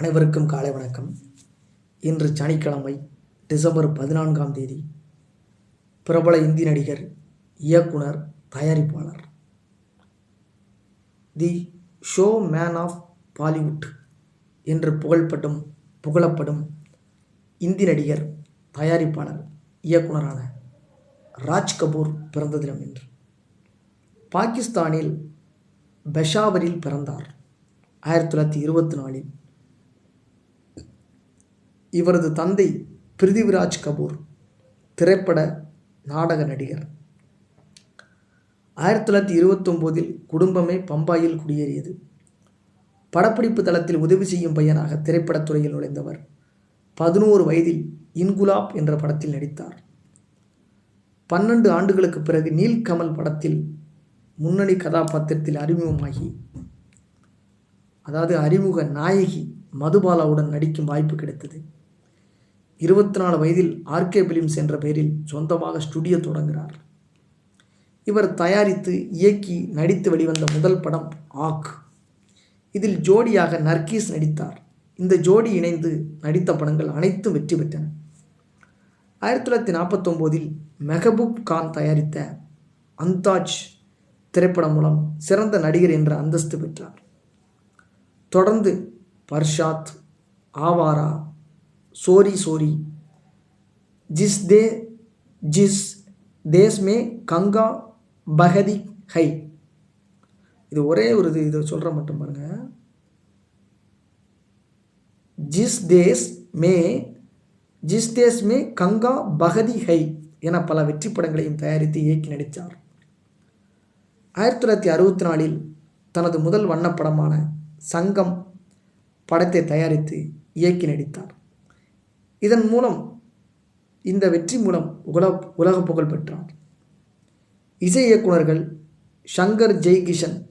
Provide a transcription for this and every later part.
அனைவருக்கும் காலை வணக்கம். இன்று சனிக்கிழமை டிசம்பர் பதினான்காம் தேதி பிரபல இந்தி நடிகர் இயக்குனர் தயாரிப்பாளர். The show man of Bollywood என்று புகழ்பட்டும் புகழப்படும் இந்தி நடிகர் தயாரிப்பாளர் இயக்குனரான ராஜ் கபூர் பிறந்த தினம் என்று பாகிஸ்தானில் பெஷாவரில் பிறந்தார். ஆயிரத்தி தொள்ளாயிரத்தி இருபத்தி நாலில் இவரது தந்தை பிருத்திவிராஜ் கபூர் திரைப்பட நாடக நடிகர். ஆயிரத்தி தொள்ளாயிரத்தி இருபத்தொம்போதில் குடும்பமே பம்பாயில் குடியேறியது. படப்பிடிப்பு தளத்தில் உதவி செய்யும் பையனாக திரைப்படத்துறையில் நுழைந்தவர். பதினோரு வயதில் இன்குலாப் என்ற படத்தில் நடித்தார். பன்னெண்டு ஆண்டுகளுக்கு பிறகு நீல்கமல் படத்தில் முன்னணி கதாபாத்திரத்தில் அறிமுகமாகி அதாவது அறிமுக நாயகி மதுபாலாவுடன் நடிக்கும் வாய்ப்பு கிடைத்தது. இருபத்தி நாலு வயதில் ஆர்கே பிலிம்ஸ் என்ற பெயரில் சொந்தமாக ஸ்டுடியோ தொடங்குகிறார். இவர் தயாரித்து இயக்கி நடித்து வெளிவந்த முதல் படம் ஆக் இதில் ஜோடியாக நர்கீஸ் நடித்தார். இந்த ஜோடி இணைந்து நடித்த படங்கள் அனைத்தும் வெற்றி பெற்றன. ஆயிரத்தி தொள்ளாயிரத்தி நாற்பத்தொம்போதில் மெஹபூப் கான் தயாரித்த அந்தாஜ் திரைப்படம் மூலம் சிறந்த நடிகர் என்ற அந்தஸ்து பெற்றார். தொடர்ந்து பர்ஷாத் ஆவாரா சோரி சோரி. ஜிஸ் தே ஜிஸ் தேஸ் மே கங்கா பகதி ஹை. இது ஒரே ஒரு இது இதை சொல்கிற மட்டும் பாருங்க. ஜிஸ் these May ஜிஸ் these May Ganga பகதி high என பல வெற்றி படங்களையும் தயாரித்து இயக்கி நடித்தார். ஆயிரத்தி தொள்ளாயிரத்தி அறுபத்தி நாலில் தனது முதல் வண்ணப்படமான சங்கம் படத்தை தயாரித்து இயக்கி நடித்தார். இதன் மூலம் இந்த வெற்றி மூலம் உலக உலக புகழ் பெற்றார் இசை இயக்குனர்கள் ஷங்கர் ஜெய்கிஷன்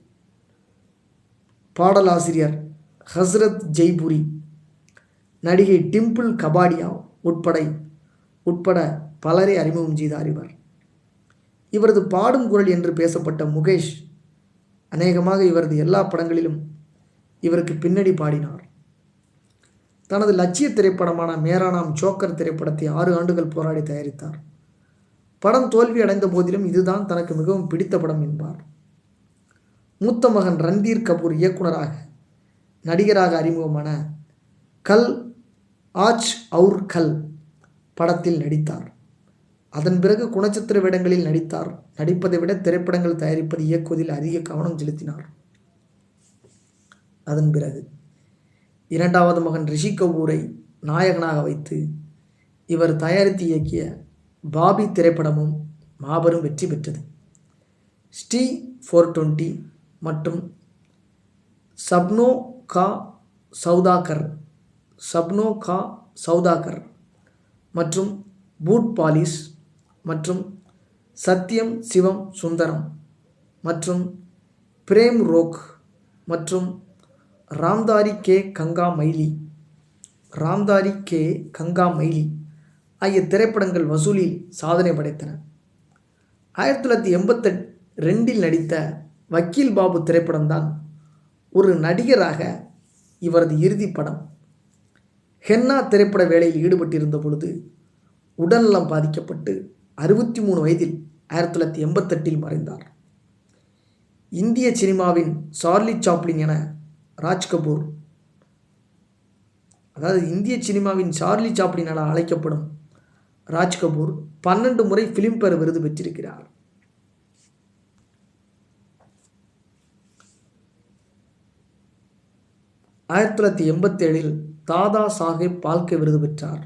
பாடலாசிரியர் ஹஸ்ரத் ஜெய்புரி நடிகை டிம்பிள் கபாடியா உட்பட உட்பட பலரை அறிமுகம் செய்தார் இவர். இவரது பாடும் குரல் என்று பேசப்பட்ட முகேஷ் அநேகமாக இவரது எல்லா படங்களிலும் இவருக்கு பின்னணி பாடினார். தனது லட்சிய திரைப்படமான மேரானாம் ஜோக்கர் திரைப்படத்தை ஆறு ஆண்டுகள் போராடி தயாரித்தார். படம் தோல்வி அடைந்த போதிலும் இதுதான் தனக்கு மிகவும் பிடித்த படம் என்பார். மூத்த மகன் ரன்தீர் கபூர் இயக்குனராக நடிகராக அறிமுகமான கல் ஆச் அவுர் கல் படத்தில் நடித்தார். அதன் பிறகு குணச்சித்திர வேடங்களில் நடித்தார். நடிப்பதை விட திரைப்படங்கள் தயாரிப்பது இயக்குவதில் அதிக கவனம் செலுத்தினார். அதன் பிறகு இரண்டாவது மகன் ரிஷி கபூரை நாயகனாக வைத்து இவர் தயாரித்து இயக்கிய பாபி திரைப்படமும் மாபெரும் வெற்றி பெற்றது. ஸ்ரீ ஃபோர் டுவெண்ட்டி மற்றும் சப்னோ கா சௌதாகர் சப்னோ கா சௌதாகர் மற்றும் பூட் பாலிஸ் மற்றும் சத்யம் சிவம் சுந்தரம் மற்றும் பிரேம் ரோக் மற்றும் ராம்தாரி கே கங்கா மைலி ராம்தாரி கே கங்கா மைலி ஆகிய திரைப்படங்கள் வசூலில் சாதனை படைத்தன. ஆயிரத்தி தொள்ளாயிரத்தி எண்பத்தெட் ரெண்டில் நடித்த வக்கீல் பாபு திரைப்படம்தான் ஒரு நடிகராக இவரது இறுதி படம். ஹென்னா திரைப்பட வேலையில் ஈடுபட்டிருந்த பொழுது உடல்நலம் பாதிக்கப்பட்டு அறுபத்தி மூணு வயதில் ஆயிரத்தி தொள்ளாயிரத்தி எண்பத்தெட்டில் மறைந்தார். இந்திய சினிமாவின் சார்லி சாப்ளின் என ராஜ் கபூர். அதாவது இந்திய சினிமாவின் சார்லி சாப்ளினால் அழைக்கப்படும் ராஜ் கபூர் பன்னெண்டு முறை பிலிம்பேர் விருது பெற்றிருக்கிறார். ஆயிரத்தி தொள்ளாயிரத்தி எண்பத்தி ஏழில் தாதா சாஹேப் பால்கே விருது பெற்றார்.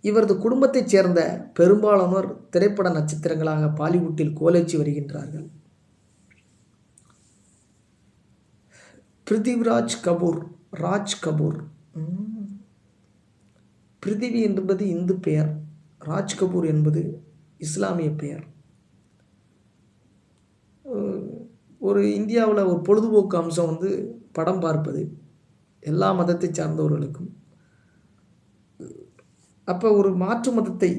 இவரது குடும்பத்தைச் சேர்ந்த பெரும்பாலானோர் திரைப்பட நட்சத்திரங்களாக பாலிவுட்டில் கோலைச்சி வருகின்றார்கள். பிருத்திவிராஜ் கபூர் ராஜ் கபூர். பிருத்திவி என்பது இந்து பெயர் ராஜ் கபூர் என்பது இஸ்லாமிய பெயர். ஒரு இந்தியாவில் ஒரு பொழுதுபோக்கு அம்சம் வந்து படம் பார்ப்பது எல்லா மதத்தை சார்ந்தவர்களுக்கும். அப்போ ஒரு மாற்று மதத்தை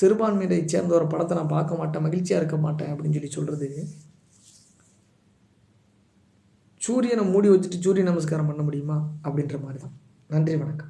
சிறுபான்மையை சேர்ந்த ஒரு படத்தை நான் பார்க்க மாட்டேன் மகிழ்ச்சியாக இருக்க மாட்டேன் அப்படின்னு சொல்லி சொல்கிறது சூரியனை மூடி வச்சுட்டு சூரிய நமஸ்காரம் பண்ண முடியுமா? அப்படின்ற மாதிரி தான். நன்றி வணக்கம்.